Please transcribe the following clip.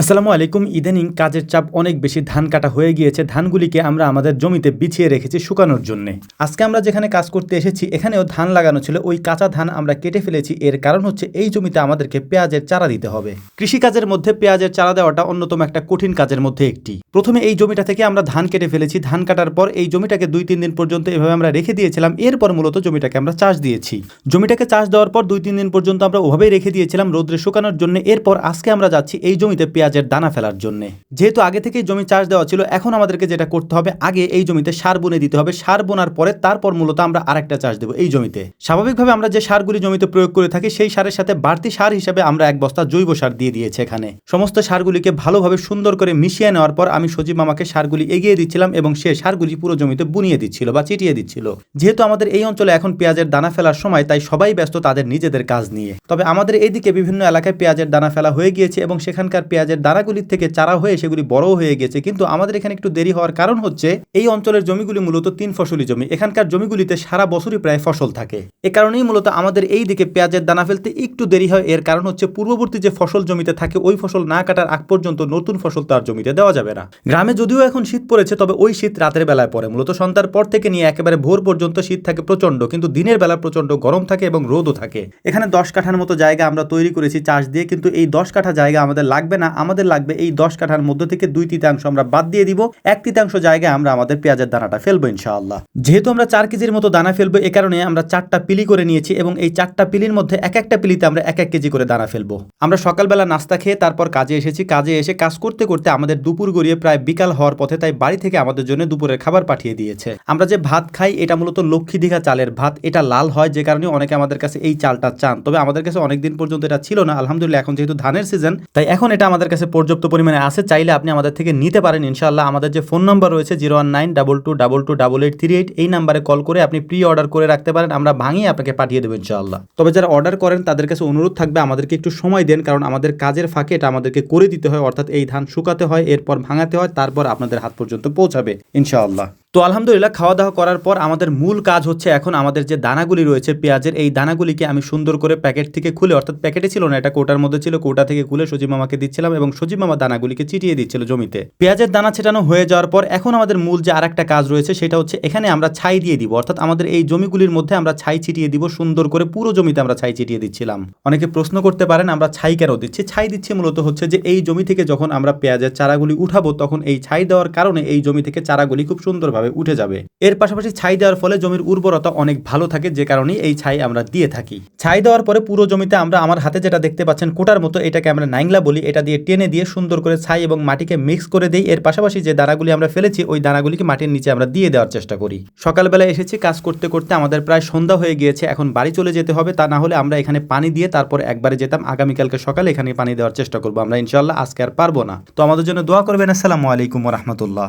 আসসালামু আলাইকুম। ইদানিং কাজের চাপ অনেক বেশি। ধান কাটা হয়ে গিয়েছে। ধানগুলিকে আমরা আমাদের জমিতে বিছিয়ে রেখেছি শুকানোর জন্য। আজকে আমরা যেখানে কাজ করতে এসেছি, এখানেও ধান লাগানো ছিল। ওই কাঁচা ধান আমরা কেটে ফেলেছি। এর কারণ হচ্ছে এই জমিতে আমাদেরকে পেঁয়াজের চারা দিতে হবে। কৃষিকাজের মধ্যে পেঁয়াজের চারা দেওয়াটা অন্যতম একটা কঠিন কাজের মধ্যে একটি। প্রথমে এই জমিটা থেকে আমরা ধান কেটে ফেলেছি। ধান কাটার পর এই জমিটাকে দুই তিন দিন পর্যন্ত এভাবে আমরা রেখে দিয়েছিলাম। এরপর মূলত জমিটাকে আমরা চাষ দিয়েছি। জমিটাকে চাষ দেওয়ার পর দুই তিন দিন পর্যন্ত আমরা ওভাবেই রেখে দিয়েছিলাম রোদ্রে শুকানোর জন্য। এরপর আজকে আমরা যাচ্ছি এই জমিতে পেঁয়াজের দানা ফেলার জন্য। যেহেতু আগে থেকেই জমি চাষ দেওয়া ছিল, এখন আমাদেরকে যেটা করতে হবে, আগে এই জমিতে সার বুনে দিতে হবে। সার বোনার পরে তারপর মূলত আমরা আরেকটা চাষ দেবো এই জমিতে। স্বাভাবিকভাবে আমরা যে সারগুলি জমিতে প্রয়োগ করে থাকি, সেই সারের সাথে বাড়তি সার হিসেবে আমরা এক বস্তা জৈব সার দিয়ে দিয়েছি এখানে। সমস্ত সারগুলিকে ভালোভাবে সুন্দর করে মিশিয়ে নেওয়ার পর আমি সজীব মামাকে সারগুলি এগিয়ে দিচ্ছিলাম এবং সে সারগুলি পুরো জমিতে বুনিয়ে দিচ্ছিল বা চিটিয়ে দিচ্ছিল। যেহেতু আমাদের এই অঞ্চলে এখন পেঁয়াজের দানা ফেলার সময়, তাই সবাই ব্যস্ত তাদের নিজেদের কাজ নিয়ে। তবে আমাদের এইদিকে বিভিন্ন এলাকায় পেঁয়াজের দানা ফেলা হয়ে গিয়েছে এবং সেখানকার পেঁয়াজের দানাগুলির থেকে চারা হয়ে সেগুলি বড় হয়ে গেছে। কিন্তু আমাদের এখানে একটু দেরি হওয়ার কারণ হচ্ছে, এই অঞ্চলের জমিগুলি মূলত তিন ফসলি জমি। এখানকার জমিগুলিতে সারা বছরই প্রায় ফসল থাকে। এ কারণেই মূলত আমাদের এই দিকে পেঁয়াজের দানা ফেলতে একটু দেরি হয়। এর কারণ হচ্ছে, পূর্ববর্তী যে ফসল জমিতে থাকে, ওই ফসল না কাটার আগ পর্যন্ত নতুন ফসল তার জমিতে দেওয়া যাবে না। গ্রামে যদিও এখন শীত পড়েছে, তবে ওই শীত রাতের বেলায় পড়ে। মূলত সন্ধ্যার পর থেকে নিয়ে একেবারে ভোর পর্যন্ত শীত থাকে প্রচণ্ড কিন্তু দিনের বেলা প্রচণ্ড গরম থাকে এবং রোদও থাকে। এখানে দশ কাঠার মতো জায়গা আমরা তৈরি করেছি চাষ দিয়ে, কিন্তু এই দশ কাঠা জায়গা আমাদের লাগবে না। আমাদের লাগবে এই দশ কাঠার মধ্যে থেকে দুই তৃতীয়াংশ আমরা বাদ দিয়ে দিব। এক তৃতীয়াংশ জায়গায় আমরা আমাদের পেঁয়াজের দানাটা ফেলব ইনশাআল্লাহ। যেহেতু আমরা চার কেজির মতো দানা ফেলব, এ কারণে আমরা চারটা পিলি করে নিয়েছি এবং এই চারটা পিলির মধ্যে এক একটা পিলিতে আমরা এক এক কেজি করে দানা ফেলব। আমরা সকালবেলা নাস্তা খেয়ে তারপর কাজে এসেছি। কাজে এসে কাজ করতে করতে আমাদের দুপুর গড়িয়ে প্রায় বিকাল হওয়ার পথে তাই বাড়ি থেকে আমাদের জন্য দুপুরের খাবার পাঠিয়ে দিয়েছে। আমরা যে ভাত খাই, এটা মূলত লক্ষ্মী দীঘা চালের ভাত। এটা লাল হয়, যে কারণে অনেকে আমাদের কাছে এই চালটা চান। তবে আমাদের কাছে অনেকদিন পর্যন্ত এটা ছিল না। আলহামদুলিল্লাহ, এখন যেহেতু ধানের সিজন তাই এখন এটা আমাদের কাছে পর্যাপ্ত পরিমাণে আছে, চাইলে আপনি আমাদের থেকে নিতে পারেন। ইনশাআল্লাহ আমাদের যে ফোন নাম্বার রয়েছে zero one nine double two double two double eight three eight, এই নাম্বারে কল করে আপনি প্রি অর্ডার করে রাখতে পারেন, আমরা ভাঙিয়ে আপনাকে পাঠিয়ে দেবো ইনশাআল্লাহ। তবে যারা অর্ডার করেন, তাদের কাছে অনুরোধ থাকবে, আমাদেরকে একটু সময় দেন, কারণ আমাদের কাজের ফাঁকে এটা আমাদেরকে করে দিতে হয়, অর্থাৎ এই ধান শুকাতে হয়, এরপর ভাঙাতে হয়, তারপর আপনাদের হাত পর্যন্ত পৌঁছাবে, ইনশাআল্লাহ। তো আলহামদুলিল্লাহ খাওয়া দাওয়া করার পর আমাদের মূল কাজ হচ্ছে এখন আমাদের যে দানাগুলি রয়েছে পেঁয়াজের, এই দানাগুলিকে আমি সুন্দর করে প্যাকেট থেকে খুলে, অর্থাৎ প্যাকেটে ছিল না, এটা কোটার মধ্যে ছিল, কোটা থেকে খুলে সজিব মামাকে দিচ্ছিলাম এবং সজিব মামা দানাগুলিকে চিটিয়ে দিচ্ছিল জমিতে। পেঁয়াজের দানা ছেটানো হয়ে যাওয়ার পর এখন আমাদের মূল যে আরেকটা কাজ রয়েছে সেটা হচ্ছে এখানে আমরা ছাই দিয়ে দিব, অর্থাৎ আমাদের এই জমিগুলির মধ্যে আমরা ছাই ছিটিয়ে দিব, সুন্দর করে পুরো জমিতে আমরা ছাই ছিটিয়ে দিচ্ছিলাম। অনেকে প্রশ্ন করতে পারেন, আমরা ছাই কেন দিচ্ছি? ছাই দিচ্ছি মূলত হচ্ছে যে এই জমি থেকে যখন আমরা পেঁয়াজের চারাগুলি উঠাবো, তখন এই ছাই দেওয়ার কারণে এই জমি থেকে চারাগুলি খুব সুন্দরভাবে উঠে যাবে। এর পাশাপাশি ছাই দেওয়ার ফলে জমির উর্বরতা অনেক ভালো থাকে যে কারণে এই ছাই আমরা দিয়ে থাকি। ছাই দেওয়ার পরে পুরো জমিতে আমরা আমার হাতে যেটা দেখতে পাচ্ছেন কোটার মতো এটাকে আমরা নাইংলা বলি, এটা দিয়ে টেনে দিয়ে সুন্দর করে ছাই এবং মাটিকে মিক্স করে দিই। এর পাশাপাশি যে দানাগুলি আমরা ফেলেছি, ওই দানাগুলিকে মাটির নিচে আমরা দিয়ে দেওয়ার চেষ্টা করি। সকালবেলা এসেছি, কাজ করতে করতে আমাদের প্রায় সন্ধ্যা হয়ে গিয়েছে, এখন বাড়ি চলে যেতে হবে। তা না হলে আমরা এখানে পানি দিয়ে তারপর একবারে যেতাম। আগামীকালকে সকালে এখানে পানি দেওয়ার চেষ্টা করব। আমরা ইনশাল্লাহ আজকে আর পারব না। তো আমাদের জন্য দোয়া করবেন। আসসালামু আলাইকুম রহমতুল্লাহ।